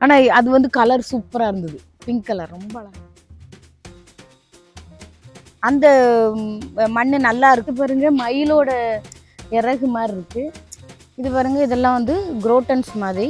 ஆனால் அது வந்து கலர் சூப்பராக இருந்தது. பிங்க் கலர் ரொம்ப அழகா. அந்த மண் நல்லா இருக்கு பாருங்க. மயிலோட இறகு மாதிரி இருக்கு. இது பாருங்க இதெல்லாம் வந்து குரோட்டன்ஸ் மாதிரி.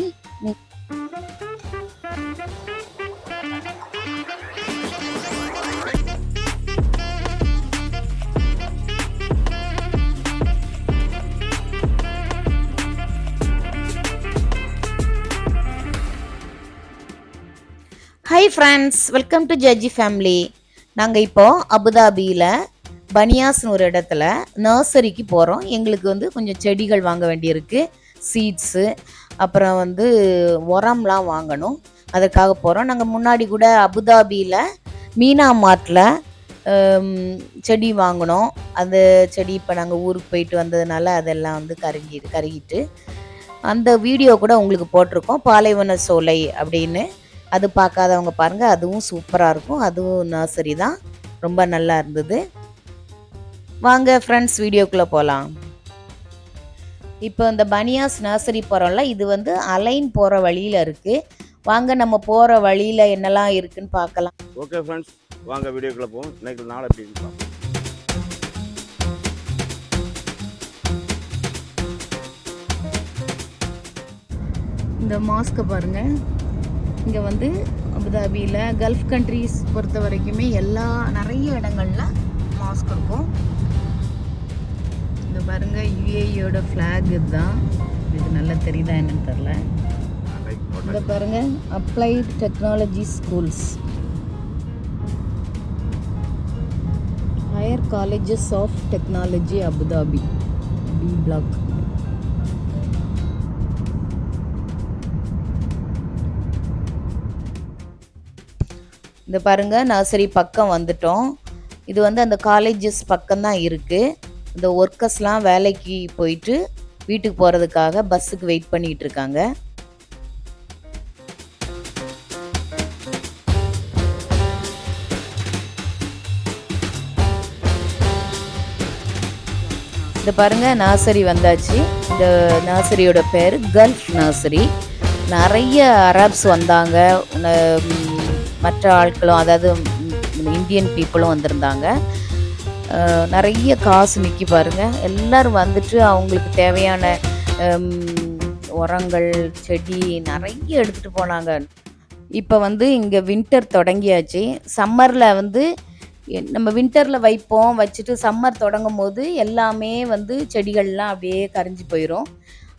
ஹாய் ஃப்ரெண்ட்ஸ் வெல்கம் டு ஜட்ஜி ஃபேமிலி நாங்கள் இப்போ அபுதாபியில் பனியாஸ்னு ஒரு இடத்துல நர்சரிக்கு போகிறோம் எங்களுக்கு வந்து கொஞ்சம் செடிகள் வாங்க வேண்டியிருக்கு. சீட்ஸு அப்புறம் வந்து உரம்லாம் வாங்கணும். அதுக்காக போகிறோம் நாங்கள் முன்னாடி கூட அபுதாபியில் மீனா மார்ட்டில் செடி வாங்கினோம். அந்த செடி இப்போ நாங்கள் ஊருக்கு போயிட்டு வந்ததுனால அதெல்லாம் வந்து கருகி கருகிட்டு அந்த வீடியோ கூட உங்களுக்கு போட்டிருக்கோம். பாலைவன சோலை அப்படின்னு. அது பார்க்காதவங்க பாருங்க அதுவும் சூப்பராக இருக்கும். அதுவும் நர்சரி தான். ரொம்ப நல்லா இருந்தது. வாங்க ஃப்ரெண்ட்ஸ் வீடியோக்குள்ளே போகலாம் இப்போ இந்த பனியாஸ் நர்சரி போகிறோம்ல இது வந்து அலைன் போகிற வழியில் இருக்குது வாங்க நம்ம போகிற வழியில் என்னெல்லாம் இருக்குன்னு பார்க்கலாம். ஓகே ஃப்ரெண்ட்ஸ் வாங்க வீடியோக்குள்ளே போவோம். இன்னைக்கு நாளை எப்படி பார்ப்போம் இந்த மாஸ்க்கை பாருங்க. இங்கே வந்து அபுதாபியில் கல்ஃப் கண்ட்ரீஸ் பொறுத்த வரைக்குமே எல்லா நிறைய இடங்கள்ல மாஸ்க் இருக்கும். இந்த பாருங்கள் யுஏஇயோட ஃப்ளாக் இதுதான். இது நல்லா தெரியுதா என்னன்னு தெரில இந்த பாருங்கள் applied technology schools higher colleges of technology Abu Dhabi B block இந்த பாருங்க நர்சரி பக்கம் வந்துட்டோம். இது வந்து அந்த காலேஜஸ் பக்கம் தான் இருக்குது இந்த ஒர்க்கர்ஸ்லாம் வேலைக்கு போயிட்டு வீட்டுக்கு போகிறதுக்காக பஸ்ஸுக்கு வெயிட் பண்ணிட்டு இருக்காங்க. இந்த பாருங்க நர்சரி வந்தாச்சு. இந்த நர்சரியோட பேர் கல்ஃப் நர்சரி நிறைய அரப்ஸ் வந்தாங்க. மற்ற ஆட்களும் அதாவது இந்தியன் பீப்புளும் வந்திருந்தாங்க. நிறைய காசு நிற்கி பாருங்க. எல்லாரும் வந்துட்டு அவங்களுக்கு தேவையான உரங்கள் செடி நிறைய எடுத்துகிட்டு போனாங்க. இப்போ வந்து இங்கே வின்டர் தொடங்கியாச்சு. சம்மரில் வந்து நம்ம வின்டரில் வைப்போம் வச்சுட்டு சம்மர் தொடங்கும் போது எல்லாமே வந்து செடிகள்லாம் அப்படியே கரைஞ்சி போயிடும்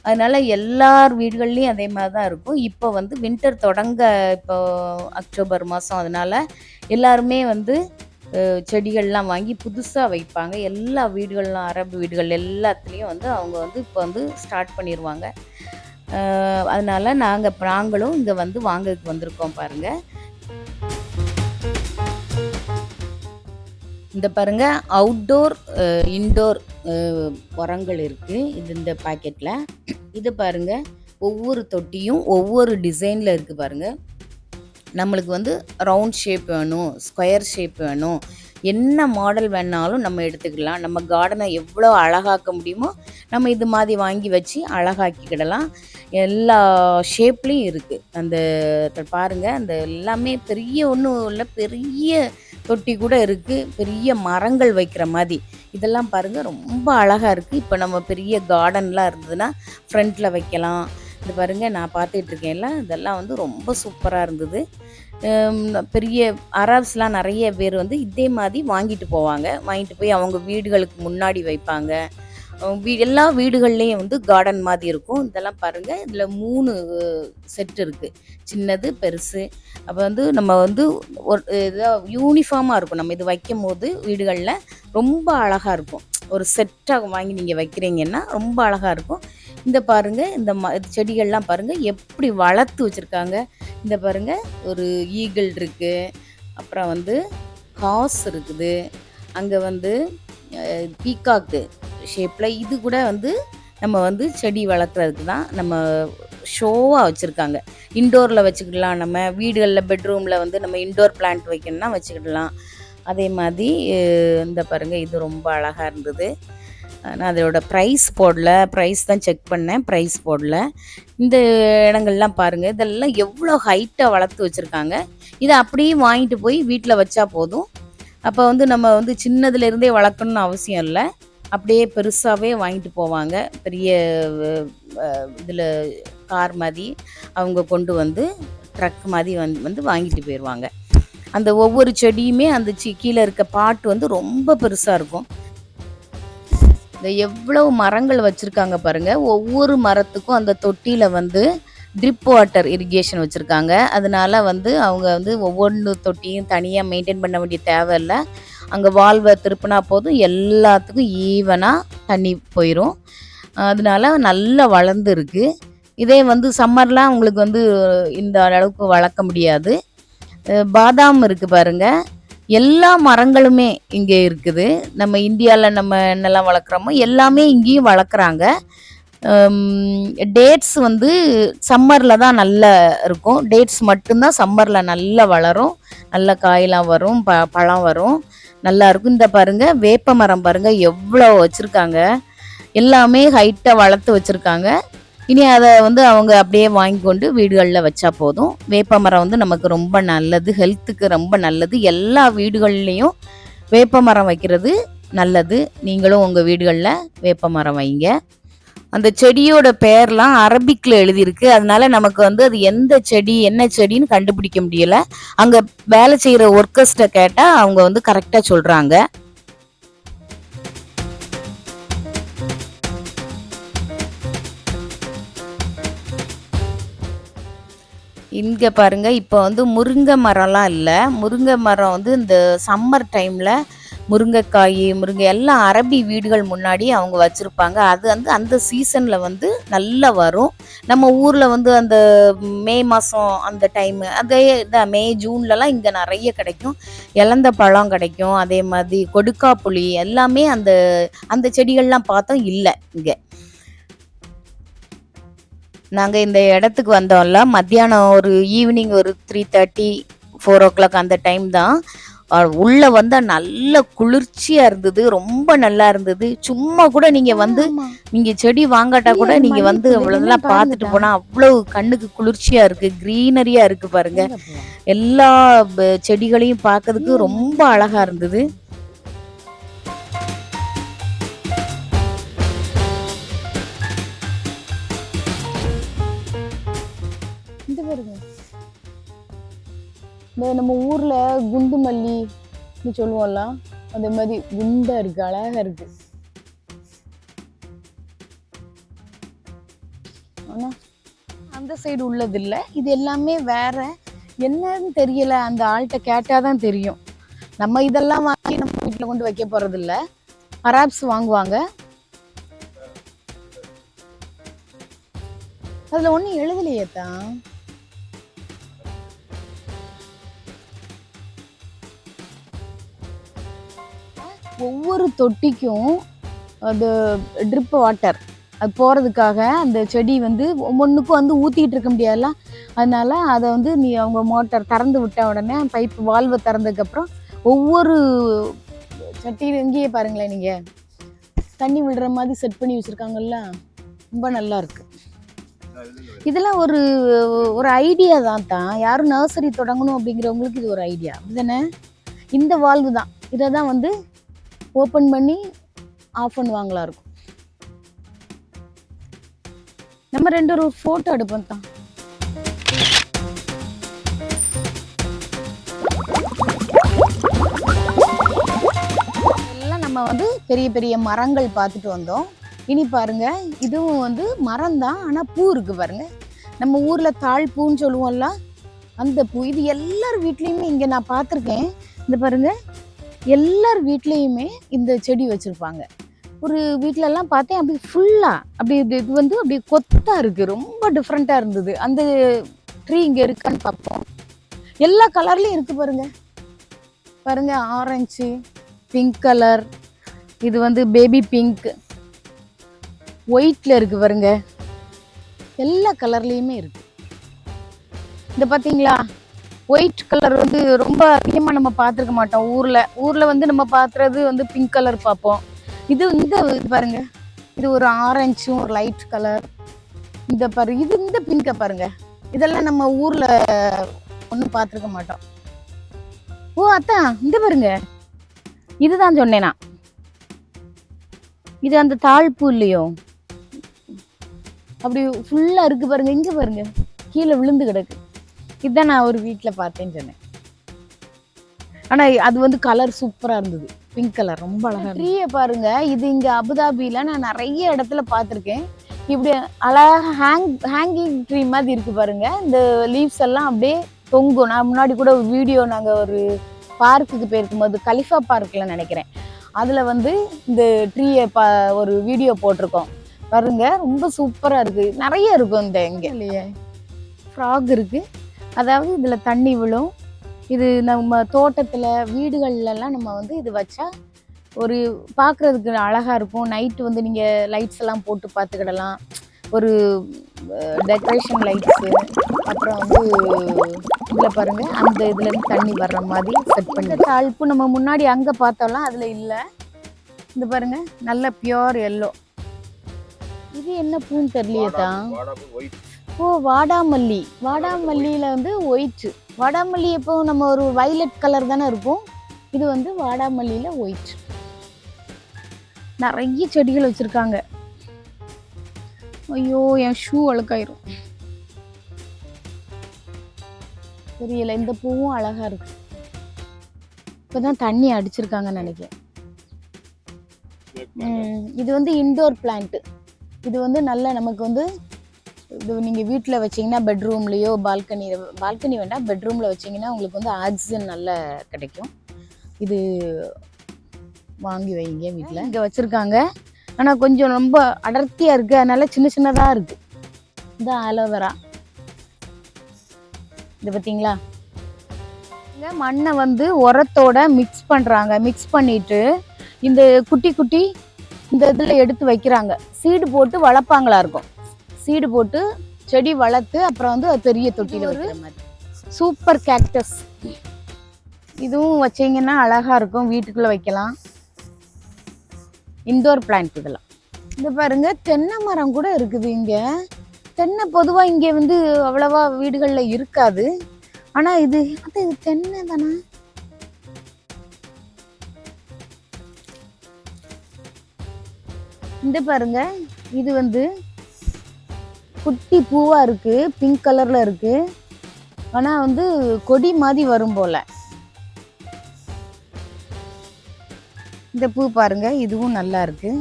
அதனால் எல்லார் வீடுகள்லேயும் அதே மாதிரி தான் இருக்கும். இப்போ வந்து வின்டர் தொடங்க இப்போ அக்டோபர் மாதம் அதனால எல்லாருமே வந்து செடிகள்லாம் வாங்கி புதுசாக வைப்பாங்க. எல்லா வீடுகள்லாம் அரபு வீடுகள் எல்லாத்துலேயும் வந்து அவங்க வந்து இப்போ வந்து ஸ்டார்ட் பண்ணிடுவாங்க அதனால் நாங்கள் நாங்களும் இங்கே வந்து வாங்கிறதுக்கு வந்திருக்கோம் பாருங்கள் இந்த பாருங்க அவுட்டோர் இன்டோர் உரங்கள் இருக்கு இது இந்த பாக்கெட்ல இது பாருங்க ஒவ்வொரு தொட்டியும் ஒவ்வொரு டிசைன்ல இருக்கு பாருங்க. நம்மளுக்கு வந்து ரவுண்ட் ஷேப் வேணும் ஸ்கொயர் ஷேப் வேணும். என்ன மாடல் வேணாலும் நம்ம எடுத்துக்கலாம். நம்ம கார்டனை எவ்வளோ அழகாக்க முடியுமோ நம்ம இது மாதிரி வாங்கி வச்சு அழகாக்கிக்கிடலாம். எல்லா ஷேப்லேயும் இருக்குது அந்த பாருங்கள் அந்த எல்லாமே பெரிய ஒன்றும் இல்லை பெரிய தொட்டி கூட இருக்குது பெரிய மரங்கள் வைக்கிற மாதிரி. இதெல்லாம் பாருங்க ரொம்ப அழகாக இருக்குது இப்போ நம்ம பெரிய கார்டன்லாம் இருந்ததுன்னா ஃப்ரண்ட்டில் வைக்கலாம். இது பாருங்கள் நான் பார்த்துட்டு இருக்கேன்ல இதெல்லாம் வந்து ரொம்ப சூப்பராக இருந்தது. பெரிய அராப்ஸ்லாம் நிறைய பேர் வந்து இதே மாதிரி வாங்கிட்டு போவாங்க. வாங்கிட்டு போய் அவங்க வீடுகளுக்கு முன்னாடி வைப்பாங்க. எல்லா வீடுகள்லேயும் வந்து கார்டன் மாதிரி இருக்கும். இதெல்லாம் பாருங்கள் இதில் மூணு செட் இருக்குது சின்னது பெருசு. அப்போ வந்து நம்ம வந்து ஒரு இதாக யூனிஃபார்மாக இருக்கும். நம்ம இது வைக்கும் போது வீடுகளில் ரொம்ப அழகாக இருக்கும். ஒரு செட்டாக வாங்கி நீங்கள் வைக்கிறீங்கன்னா ரொம்ப அழகாக இருக்கும். இந்த பாருங்கள் இந்த ம இது செடிகள்லாம் பாருங்கள் எப்படி வளர்த்து வச்சுருக்காங்க. இந்த பாருங்க ஒரு ஈகிள் இருக்குது அப்புறம் வந்து ஹார்ஸ் இருக்குது. அங்கே வந்து பீகாக்கு ஷேப்பில் இது கூட வந்து நம்ம வந்து செடி வளர்க்குறதுக்கு தான் நம்ம ஷோவாக வச்சுருக்காங்க. இன்டோரில் வச்சுக்கிடலாம் நம்ம. வீடுகளில் பெட்ரூமில் வந்து நம்ம இன்டோர் பிளான்ட் வைக்கணும்னா வச்சுக்கிடலாம். அதே மாதிரி இந்த பாருங்கள் இது ரொம்ப அழகாக இருந்தது. நான் அதோட ப்ரைஸ் போடல. ப்ரைஸ் தான் செக் பண்ணேன். ப்ரைஸ் போடல. இந்த இடங்கள்லாம் பாருங்கள் இதெல்லாம் எவ்வளோ ஹைட்டாக வளர்த்து வச்சுருக்காங்க. இதை அப்படியே வாங்கிட்டு போய் வீட்டில் வச்சா போதும். அப்போ வந்து நம்ம வந்து சின்னதுலேருந்தே வளர்க்கணும்னு அவசியம் இல்லை. அப்படியே பெருசாகவே வாங்கிட்டு போவாங்க. பெரிய இதில் கார் மாதிரி அவங்க கொண்டு வந்து ட்ரக் மாதிரி வந்து வந்து வாங்கிட்டு போயிடுவாங்க அந்த ஒவ்வொரு செடியுமே அந்த சி கீழே இருக்க பாட்டு வந்து ரொம்ப பெருசாக இருக்கும். இந்த எவ்வளவு மரங்கள் வச்சுருக்காங்க பாருங்கள் ஒவ்வொரு மரத்துக்கும் அந்த தொட்டியில் வந்து ட்ரிப் வாட்டர் இரிகேஷன் வச்சுருக்காங்க. அதனால வந்து அவங்க வந்து ஒவ்வொன்று தொட்டியும் தனியாக மெயின்டைன் பண்ண வேண்டிய தேவையில்லை. அங்கே வால்வை திருப்பினா போதும் எல்லாத்துக்கும் ஈவனாக தண்ணி போயிடும் அதனால நல்லா வளர்ந்துருக்கு. இதே வந்து சம்மர்லாம் உங்களுக்கு வந்து இந்த அளவுக்கு வளர்க்க முடியாது. பாதாம் இருக்குது பாருங்க. எல்லா மரங்களுமே இங்கே இருக்குது. நம்ம இந்தியாவில் நம்ம என்னெல்லாம் வளர்க்குறோமோ எல்லாமே இங்கேயும் வளர்க்குறாங்க. டேட்ஸ் வந்து சம்மரில் தான் நல்லா இருக்கும். டேட்ஸ் மட்டும்தான் சம்மரில் நல்லா வளரும். நல்ல காயெலாம் வரும் ப பழம் வரும். நல்லா இருக்கும். இந்த பாருங்க வேப்ப மரம் பாருங்க எவ்வளோ வச்சுருக்காங்க. எல்லாமே ஹைட்டாக வளர்த்து வச்சுருக்காங்க. இனி அதை வந்து அவங்க அப்படியே வாங்கி கொண்டு வீடுகளில் வச்சா போதும். வேப்ப மரம் வந்து நமக்கு ரொம்ப நல்லது ஹெல்த்துக்கு ரொம்ப நல்லது. எல்லா வீடுகள்லேயும் வேப்ப மரம் வைக்கிறது நல்லது. நீங்களும் உங்கள் வீடுகளில் வேப்ப மரம் வைங்க. அந்த செடியோட பேர்லாம் அரபிக்கில் எழுதியிருக்கு. அதனால நமக்கு வந்து அது எந்த செடி என்ன செடின்னு கண்டுபிடிக்க முடியல. அங்கே வேலை செய்கிற ஒர்க்கர்ஸ்கிட்ட கேட்டால் அவங்க வந்து கரெக்டாக சொல்கிறாங்க இங்கே பாருங்க இப்போ வந்து முருங்கை மரம்லாம் இல்லை. முருங்கை மரம் வந்து இந்த சம்மர் டைமில் முருங்கைக்காய் முருங்கை எல்லாம் அரபி வீடுகள் முன்னாடி அவங்க வச்சுருப்பாங்க. அது வந்து அந்த சீசனில் வந்து நல்லா வரும். நம்ம ஊரில் வந்து அந்த மே மாதம் அந்த டைமு அதே இதான் மே ஜூன்லலாம் இங்கே நிறைய கிடைக்கும். இலந்த பழம் கிடைக்கும். அதே மாதிரி கொடுக்கா புளி எல்லாமே அந்த அந்த செடிகள்லாம் பார்த்தோம். இல்லை இங்கே. நாங்கள் இந்த இடத்துக்கு வந்தோம்ல மத்தியானம் ஒரு ஈவினிங் ஒரு three thirty four o'clock அந்த டைம் தான். உள்ள வந்தா நல்ல குளிர்ச்சியா இருந்தது ரொம்ப நல்லா இருந்தது. சும்மா கூட நீங்க வந்து நீங்க செடி வாங்காட்டா கூட நீங்க வந்து பார்த்துட்டு பாருங்கக்கா. போனா அவ்வளவு கண்ணுக்கு குளிர்ச்சியா இருக்கு கிரீனரியா இருக்கு பாருங்க. எல்லா செடிகளையும் பார்க்கிறதுக்கு ரொம்ப அழகா இருந்தது. இந்த நம்ம ஊர்ல குண்டு மல்லி சொல்லுவோம்ல அந்த மாதிரி குண்டா இருக்கு அழகா இருக்கு. ஆனா அந்த சைடு உள்ளது இல்ல இது எல்லாமே வேற. என்னன்னு தெரியல. அந்த ஆள்கிட்ட கேட்டாதான் தெரியும். நம்ம இதெல்லாம் வாங்கி நம்ம வீட்டுல கொண்டு வைக்க போறது இல்ல அராப்ஸ் வாங்குவாங்க. அதுல ஒண்ணும் எழுதலையே தான் ஒவ்வொரு தொட்டிக்கும் அது ட்ரிப் வாட்டர் அது போகிறதுக்காக அந்த செடி வந்து ஒவ்வொன்றுக்கும் வந்து ஊற்றிக்கிட்டு இருக்க முடியாதுல்ல? அதனால் அதை வந்து நீ அவங்க மோட்டார் திறந்து விட்ட உடனே பைப் வால்வை திறந்ததுக்கப்புறம் ஒவ்வொரு சட்டியில் இங்கேயே பாருங்களேன் நீங்கள் தண்ணி விடுற மாதிரி செட் பண்ணி வச்சுருக்காங்கல்ல? ரொம்ப நல்லா இருக்கு. இதெல்லாம் ஒரு ஒரு ஐடியா தான் தான். யாரும் நர்சரி தொடங்கணும் அப்படிங்கிறவங்களுக்கு இது ஒரு ஐடியா அப்படிதானே? இந்த வால்வு தான். இதை தான் வந்து ஓப்பன் பண்ணி ஆஃப் பண்ணுவாங்களா இருக்கும். நம்ம ரெண்டு ஒரு ஃபோட்டோ எடுப்போம் தான். எல்லாம் நம்ம வந்து பெரிய பெரிய மரங்கள் பார்த்துட்டு வந்தோம். இனி பாருங்க இதுவும் வந்து மரம் தான் ஆனால் பூ இருக்கு பாருங்க. நம்ம ஊரில் தாழ் பூன்னு சொல்லுவோம்ல அந்த பூ இது எல்லார் வீட்லேயுமே இங்கே நான் பார்த்துருக்கேன். இந்த பாருங்க எல்லார் வீட்லேயுமே இந்த செடி வச்சுருப்பாங்க. ஒரு வீட்டிலலாம் பார்த்தேன் அப்படி ஃபுல்லாக அப்படி இது இது வந்து அப்படி கொத்தாக இருக்குது ரொம்ப டிஃப்ரெண்ட்டாக இருந்தது. அந்த ட்ரீ இங்கே இருக்கான்னு பார்ப்போம். எல்லா கலர்லேயும் இருக்குது பாருங்கள் பாருங்க ஆரஞ்சு பிங்க் கலர் இது வந்து பேபி பிங்க் ஒயிட்டில் இருக்குது பாருங்க. எல்லா கலர்லேயுமே இருக்குது இந்த பார்த்தீங்களா? ஒயிட் கலர் வந்து ரொம்ப அதிகமாக நம்ம பார்த்துருக்க மாட்டோம். ஊரில். ஊரில் வந்து நம்ம பார்த்துறது வந்து பிங்க் கலர் பார்ப்போம். இது இந்த இது பாருங்க. இது ஒரு ஆரஞ்சும் ஒரு லைட் கலர் இந்த பாரு இது இந்த பிங்கை பாருங்க. இதெல்லாம் நம்ம ஊரில் ஒன்றும் பார்த்துருக்க மாட்டோம். ஓ அத்தான் இந்த பாருங்க. இதுதான் சொன்னேனா இது அந்த தாழ்ப்பு இல்லையோ? அப்படி ஃபுல்லாக இருக்கு பாருங்க. இங்கே பாருங்க. கீழே விழுந்து கிடக்கு. இதுதான் நான் ஒரு வீட்டில் பார்த்தேன்னு சொன்னேன். ஆனா அது வந்து கலர் சூப்பரா இருந்தது. பிங்க் கலர் ரொம்ப அழகா ட்ரீயை பாருங்க இது இங்க அபுதாபியில நான் நிறைய இடத்துல பார்த்துருக்கேன். இப்படி அழகா ஹேங் ஹேங்கிங் ட்ரீ மாதிரி இருக்கு பாருங்க. இந்த லீவ்ஸ் எல்லாம் அப்படியே தொங்கும். நான் முன்னாடி கூட ஒரு வீடியோ நாங்க ஒரு பார்க்குக்கு போயிருக்கும் போது கலிஃபா பார்க்ல நினைக்கிறேன். அதுல வந்து இந்த ட்ரீயை பா ஒரு வீடியோ போட்டிருக்கோம். பாருங்க ரொம்ப சூப்பரா இருக்கு. நிறைய இருக்கும் இந்த இங்க. இல்லையே. ஃப்ராக் இருக்கு. அதாவது இதுல தண்ணி விழும். இது நம்ம தோட்டத்துல வீடுகள்ல எல்லாம் நம்ம வந்து இது வச்சா ஒரு பார்க்கிறதுக்கு அழகா இருக்கும். நைட்டு வந்து நீங்க லைட்ஸ் எல்லாம் போட்டு பார்த்துக்கிடலாம் ஒரு டெக்கரேஷன் லைட்ஸு அப்புறம் வந்து இதில் பாருங்க அந்த இதுல இருந்து தண்ணி வர்ற மாதிரி செட் பண்ணி தாழ்ப்பு நம்ம முன்னாடி அங்க பார்த்தோம்லாம் அதுல இல்லை. இந்த பாருங்க நல்ல பியோர் எல்லோ இது என்ன பூன்னு தெரியலையே தான் ஓ வாடாமல்லி. வாடாமல்லியில வந்து ஒயிட். வாடாமல்லி எப்போ நம்ம ஒரு வைலட் கலர் தானே இருக்கும். இது வந்து வாடாமல்லியில ஒயிட். நிறைய செடிகள் வச்சிருக்காங்க. ஐயோ என் ஷூ அழுக்காயிரும். தெரியல இந்த பூவும் அழகா இருக்கு. இப்பதான் தண்ணி அடிச்சிருக்காங்கன்னு நினைக்கிறேன். இது வந்து இன்டோர் பிளான்ட் இது வந்து நல்ல நமக்கு வந்து நீங்கள் வீட்டில் வச்சீங்கன்னா பெட்ரூம்லேயோ பால்கனி பால்கனி வேண்டாம் பெட்ரூமில் வச்சீங்கன்னா உங்களுக்கு வந்து ஆக்சிஜன் நல்லா கிடைக்கும். இது வாங்கி வைங்க வீட்டில் இங்கே வச்சுருக்காங்க. ஆனால் கொஞ்சம் ரொம்ப அடர்த்தியாக இருக்குது அதனால சின்ன சின்னதாக இருக்குது இந்த ஆலோவேரா இது பார்த்தீங்களா இங்க மண்ணை வந்து உரத்தோட மிக்ஸ் பண்ணுறாங்க மிக்ஸ் பண்ணிட்டு இந்த குட்டி குட்டி இந்த இதில் எடுத்து வைக்கிறாங்க. சீடு போட்டு வளர்ப்பாங்களா இருக்கும். சீடு போட்டு செடி வளர்த்து அப்புறம் வந்து அது பெரிய தொட்டியில் வைக்கிற மாதிரி. சூப்பர் கேக்டஸ் இதுவும் வச்சீங்கன்னா அழகா இருக்கும். வீட்டுக்குள்ள வைக்கலாம். இன்டோர் பிளான்ட் இதெல்லாம். இந்த பாருங்க தென்னை மரம் கூட இருக்குது இங்க. தென்னை பொதுவா இங்க வந்து அவ்வளவா வீடுகள்ல இருக்காது. ஆனா இது அது இது தென்னை தானே? இந்த பாருங்க இது வந்து குட்டி பூவா இருக்கு பிங்க் கலர்ல இருக்கு. ஆனா வந்து கொடி மாதிரி வரும் போல. இந்த பூ பாருங்க இதுவும் நல்லா இருக்கு.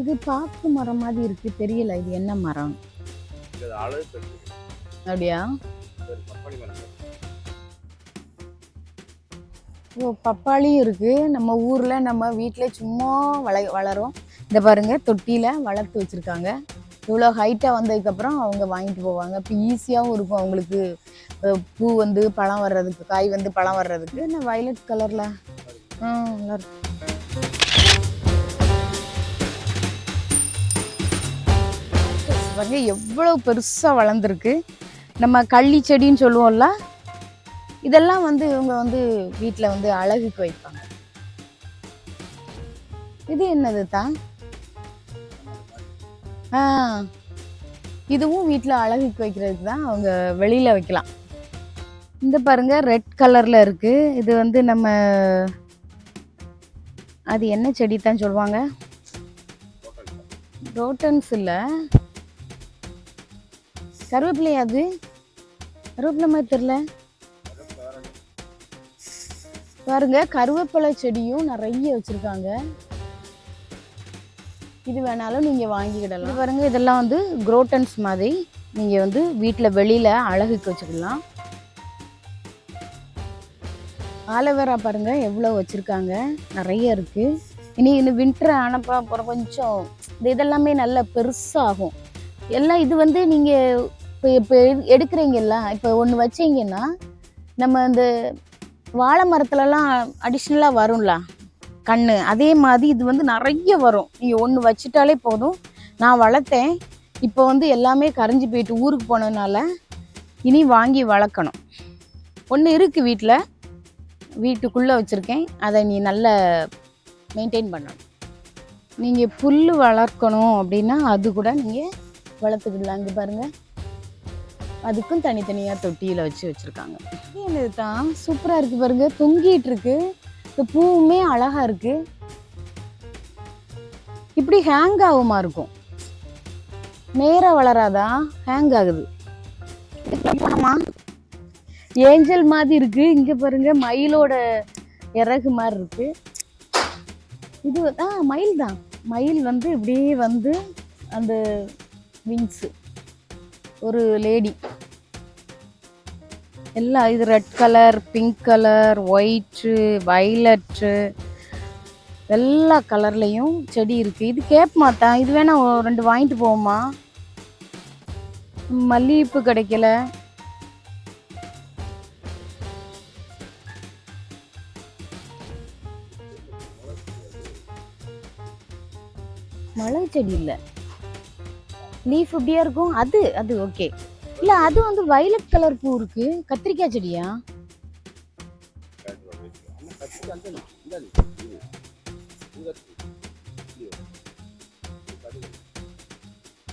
இது பாக்கு மரம் மாதிரி இருக்கு தெரியல இது என்ன மரம். அப்படியா? ஓ பப்பாளியும் இருக்கு. நம்ம ஊர்ல நம்ம வீட்ல சும்மா வள வளரும் இந்த பாருங்க தொட்டியில வளர்த்து வச்சிருக்காங்க. இவ்வளோ ஹைட்டாக வந்ததுக்கப்புறம் அவங்க வாங்கிட்டு போவாங்க. இப்போ ஈஸியாகவும் இருக்கும் அவங்களுக்கு. பூ வந்து பழம் வர்றதுக்கு காய் வந்து பழம் வர்றதுக்கு. என்ன வயலட் கலர்ல ஆ நல்லா இருக்கு. பாருங்க எவ்வளோ பெருசாக வளர்ந்துருக்கு. நம்ம கள்ளி செடின்னு சொல்லுவோம்ல இதெல்லாம் வந்து இவங்க வந்து வீட்டில் வந்து அழகுக்கு வைப்பாங்க. இது என்னது தான் இதுவும் வீட்டில் அழகுக்கு வைக்கிறதுக்கு தான் அவங்க வெளியில் வைக்கலாம். இந்த பாருங்க ரெட் கலரில் இருக்குது இது வந்து நம்ம அது என்ன செடி தான் சொல்லுவாங்க? ரோட்டன்ஸ் இல்லை. கருவேப்பிலையா அது? கருவேப்பிலை மாதிரி தெரில பாருங்க கருவேப்பிலை செடியும் நிறைய வச்சுருக்காங்க. இது வேணாலும் நீங்கள் வாங்கிக்கிடலாம். பாருங்க இதெல்லாம் வந்து குரோட்டன்ஸ் மாதிரி நீங்கள் வந்து வீட்டில் வெளியில் அழகுக்கு வச்சுக்கலாம். ஆலோவேரா பாருங்கள் எவ்வளோ வச்சுருக்காங்க. நிறைய இருக்குது இனி இன்னும் வின்டர் ஆனப்போ அப்புறம் கொஞ்சம் இந்த இதெல்லாமே நல்ல பெருசாகும். எல்லாம் இது வந்து நீங்கள் இப்போ இப்போ எடுக்கிறீங்கல்ல இப்போ ஒன்று வச்சீங்கன்னா நம்ம இந்த வாழை மரத்துலலாம் அடிஷ்னலாக வரும்ல. கண் அதே மாதிரி இது வந்து நிறைய வரும். நீங்கள் ஒன்று வச்சிட்டாலே போதும். நான் வளர்த்தேன். இப்போ வந்து எல்லாமே கரைஞ்சி போயிட்டு ஊருக்கு போனதுனால இனி வாங்கி வளர்க்கணும். ஒன்று இருக்குது வீட்டில் வீட்டுக்குள்ளே வச்சுருக்கேன். அதை நீ நல்ல மெயின்டைன் பண்ணணும். நீங்கள் புல் வளர்க்கணும் அப்படின்னா அது கூட நீங்கள் வளர்த்துக்கிடலாம். இங்கே பாருங்கள் அதுக்கும் தனித்தனியாக தொட்டியில் வச்சு வச்சுருக்காங்க. என்னது தான்? சூப்பராக இருக்குது பாருங்கள் தொங்கிட்டு இருக்குது இந்த பூவுமே அழகாக இருக்குது இப்படி ஹேங் ஆகுமா இருக்கும்? நேராக வளராதா? ஹேங் ஆகுது. ஏஞ்சல் மாதிரி இருக்குது இங்கே பாருங்க மயிலோட இறகு மாதிரி இருக்குது இது ஆ மயில் தான். மயில் வந்து இப்படியே வந்து அந்த விங்ஸு ஒரு லேடி எல்லாம் இது red colour pink colour white violet எல்லா கலர்லேயும் செடி இருக்குது இது கேப் மாட்டேன் இது வேணால் ரெண்டு வாங்கிட்டு போவோமா? மல்லிகைப்பூ கிடைக்கல. மிளகு செடி இல்லை. லீஃப் இப்படியா இருக்கும்? அது அது ஓகே இல்ல அது வந்து வயலட் கலர் பூ இருக்கு. கத்திரிக்காய் செடியா?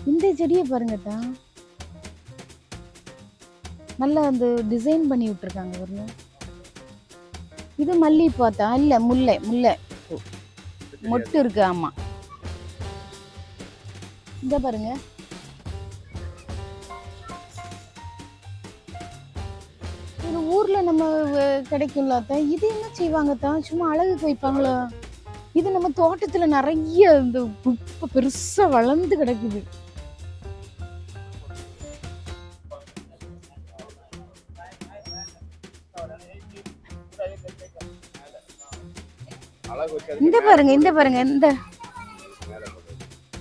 இந்த செடியை பாருங்க தான் நல்லா அந்த டிசைன் பண்ணி விட்டுருக்காங்க பாருங்க இது மல்லி பார்த்தா இல்ல முல்லை முல்லை பூ. மொட்டு இருக்கு ஆமா. இந்த பாருங்க. ஒரு ஊர்ல நம்ம கிடைக்கும்ல அத்தான் இது என்ன செய்வாங்க தான் சும்மா அழகுக்கு வைப்பாங்களா? இது நம்ம தோட்டத்துல நிறைய இந்த குப்பை பெருசா வளர்ந்து கிடக்குது. இந்த பாருங்க இந்த பாருங்க இந்த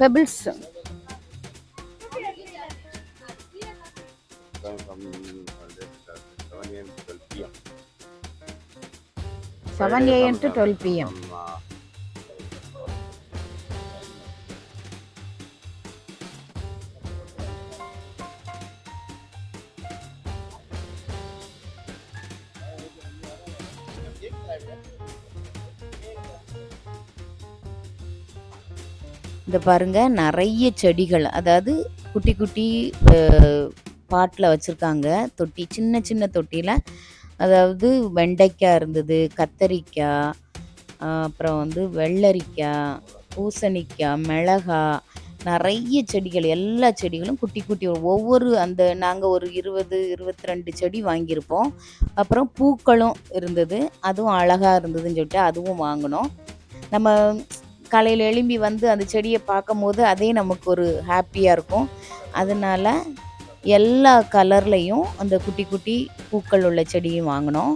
pebbles seven AM to twelve PM இந்த பாருங்க நிறைய செடிகள் அதாவது குட்டி குட்டி பாட்டில் வச்சுருக்காங்க. தொட்டி சின்ன சின்ன தொட்டியில் அதாவது வெண்டைக்காய் இருந்தது கத்தரிக்காய் அப்புறம் வந்து வெள்ளரிக்காய் பூசணிக்காய் மிளகாய் நிறைய செடிகள் எல்லா செடிகளும் குட்டி குட்டி ஒவ்வொரு அந்த நாங்கள் ஒரு இருபது இருபத்தி ரெண்டு செடி வாங்கியிருப்போம். அப்புறம் பூக்களும் இருந்தது அதுவும் அழகாக இருந்ததுன்னு சொல்லிட்டு அதுவும் வாங்கினோம். நம்ம காலையில் எழும்பி வந்து அந்த செடியை பார்க்கும்போது அதே நமக்கு ஒரு ஹாப்பியாக இருக்கும். அதனால எல்லா கலர்லேயும் அந்த குட்டி குட்டி பூக்கள் உள்ள செடியும் வாங்கினோம்.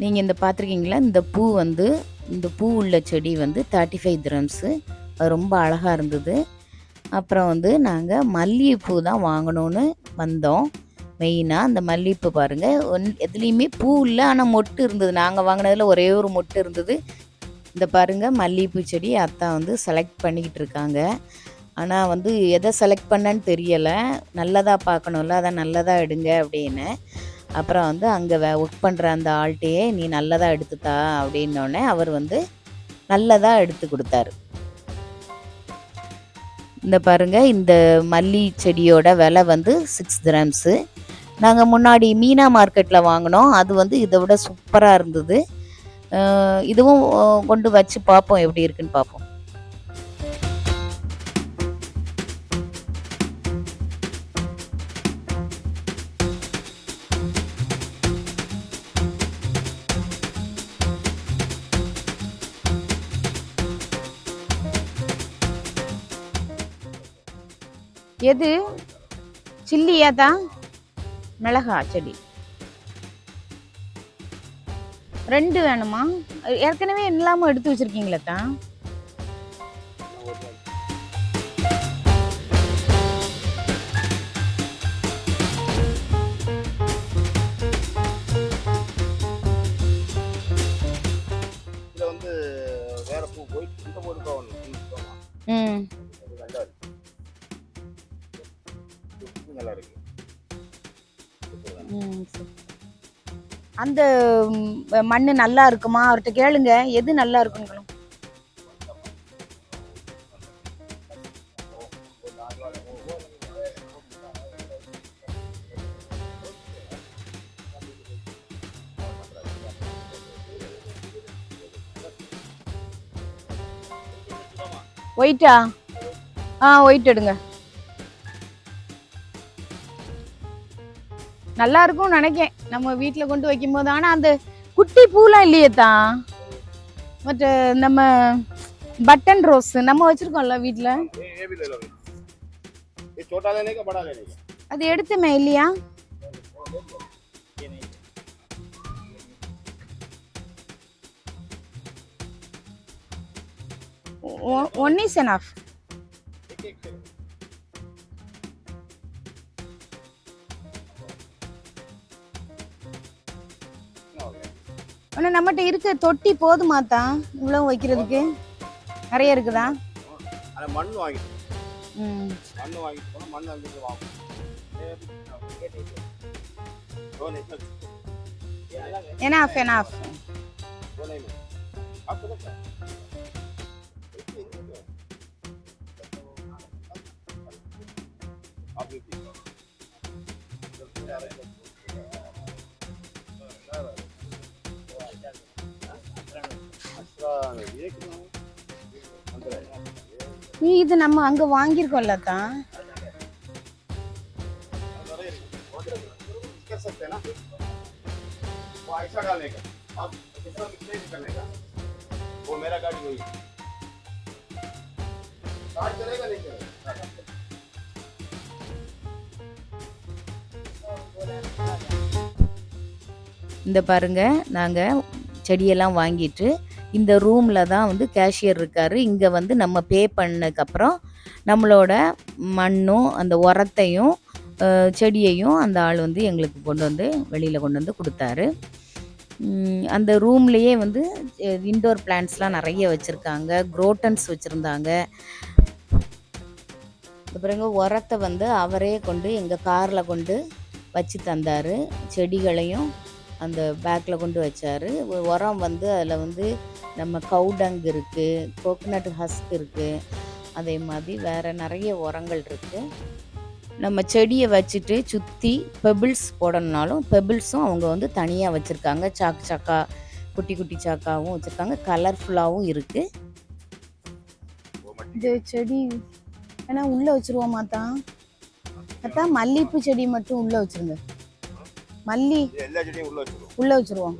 நீங்கள் இந்த பார்த்துருக்கீங்களா இந்த பூ வந்து இந்த பூ உள்ள செடி வந்து தேர்ட்டி ஃபைவ் திரம்ஸு அது ரொம்ப அழகாக இருந்தது. அப்புறம் வந்து நாங்கள் மல்லிகைப்பூ தான் வாங்கணும்னு வந்தோம். மெயினாக அந்த மல்லிகைப்பூ பாருங்கள் ஒன் எதுலேயுமே பூ இல்லை ஆனால் மொட்டு இருந்தது. நாங்கள் வாங்கினதில் ஒரே ஒரு மொட்டு இருந்தது. இந்த பாருங்கள் மல்லிகைப்பூ செடி அத்தா வந்து செலக்ட் பண்ணிக்கிட்டு இருக்காங்க. ஆனால் வந்து எதை செலக்ட் பண்ணேன்னு தெரியலை. நல்லதாக பார்க்கணும்ல அதை நல்லதாக எடுங்க அப்படின்னு. அப்புறம் வந்து அங்கே ஒர்க் பண்ணுற அந்த ஆள்கிட்டயே நீ நல்லதாக எடுத்துத்தா அப்படின்னோடனே அவர் வந்து நல்லதாக எடுத்து கொடுத்தாரு. இந்த பாருங்க இந்த மல்லி செடியோட விலை வந்து சிக்ஸ் கிராம்ஸு நாங்கள் முன்னாடி மீனா மார்க்கெட்டில் வாங்கினோம். அது வந்து இதை விட சூப்பராக இருந்தது. இதுவும் கொண்டு வச்சு பார்ப்போம் எப்படி இருக்குன்னு பார்ப்போம். எது? சில்லியா தான் மிளகா செடி. ரெண்டு வேணுமா? ஏற்கனவே இல்லாம எடுத்து வச்சிருக்கீங்களா தான் ம். அந்த மண் நல்லா இருக்குமா? அவர்கிட்ட கேளுங்க. எது நல்லா இருக்குன்னு ஒயிட்டா ஆ? ஒயிட் எடுங்க. நல்லா இருக்கும்னு நினைக்கேன். நம்ம வீட்டில் கொண்டு வைக்கும்போது. ஆனால் அந்த குட்டி பூலாம் இல்லையே தான் மற்ற நம்ம பட்டன் ரோஸ் நம்ம வச்சிருக்கோம்ல வீட்டில் அது எடுத்துமே இல்லையா? ஒன் இஸ் என் ஆஃப் ஆனால் நம்மகிட்ட இருக்க தொட்டி போதுமா தான் இவ்வளோ வைக்கிறதுக்கு நிறைய இருக்குதா மண் வாங்கிட்டு மண் வாங்கிட்டு மண் அங்கிட்டு வாங்கும் நீ இது நம்ம அங்க வாங்கியிருக்கோம்ல தான் இந்த பாருங்க நாங்கள் செடியெல்லாம் வாங்கிட்டு இந்த ரூமில் தான் வந்து கேஷியர் இருக்கார். இங்கே வந்து நம்ம பே பண்ணதுக்கப்புறம் நம்மளோட மண்ணும் அந்த உரத்தையும் செடியையும் அந்த ஆள் வந்து எங்களுக்கு கொண்டு வந்து வெளியில் கொண்டு வந்து கொடுத்தாரு. அந்த ரூம்லேயே வந்து இன்டோர் பிளான்ட்ஸ்லாம் நிறைய வச்சுருக்காங்க. குரோட்டன்ஸ் வச்சுருந்தாங்க. அப்புறங்க உரத்தை வந்து அவரே கொண்டு எங்கள் காரில் கொண்டு வச்சு தந்தார். செடிகளையும் அந்த பேக்கில் கொண்டு வச்சார். உரம் வந்து அதில் வந்து நம்ம கவுடங்கு இருக்குது கோகனட் ஹஸ்க் இருக்குது அதே மாதிரி வேறு நிறைய உரங்கள் இருக்குது நம்ம செடியை வச்சுட்டு சுற்றி பெபிள்ஸ் போடணுனாலும் பெபிள்ஸும் அவங்க வந்து தனியாக வச்சுருக்காங்க. சாக்கு சாக்கா குட்டி குட்டி சாக்காவும் வச்சுருக்காங்க. கலர்ஃபுல்லாகவும் இருக்குது இது செடி ஏன்னா உள்ளே வச்சுருவோம் மாத்தா. அத்தா மல்லிகைப்பூ செடி மட்டும் உள்ளே வச்சுருங்க. மல்லி உள்ளே வச்சுருவோம்.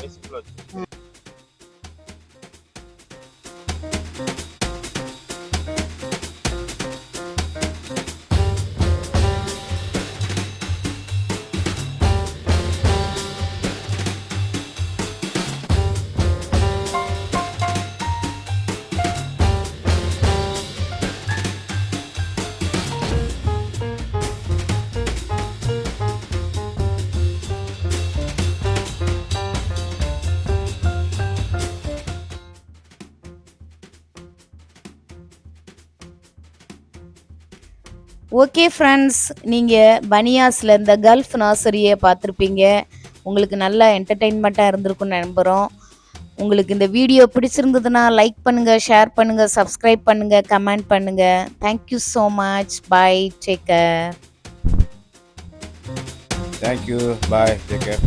ஓகே ஃப்ரெண்ட்ஸ் நீங்கள் பனியாஸில் இந்த கல்ஃப் நர்சரியை பார்த்துருப்பீங்க. உங்களுக்கு நல்ல என்டர்டெயின்மெண்ட்டாக இருந்திருக்கும்னு நம்புகிறோம் உங்களுக்கு இந்த வீடியோ பிடிச்சிருந்ததுன்னா லைக் பண்ணுங்கள் ஷேர் பண்ணுங்கள் சப்ஸ்கிரைப் பண்ணுங்கள் கமெண்ட் பண்ணுங்கள் thank you so much bye take care thank you bye take care.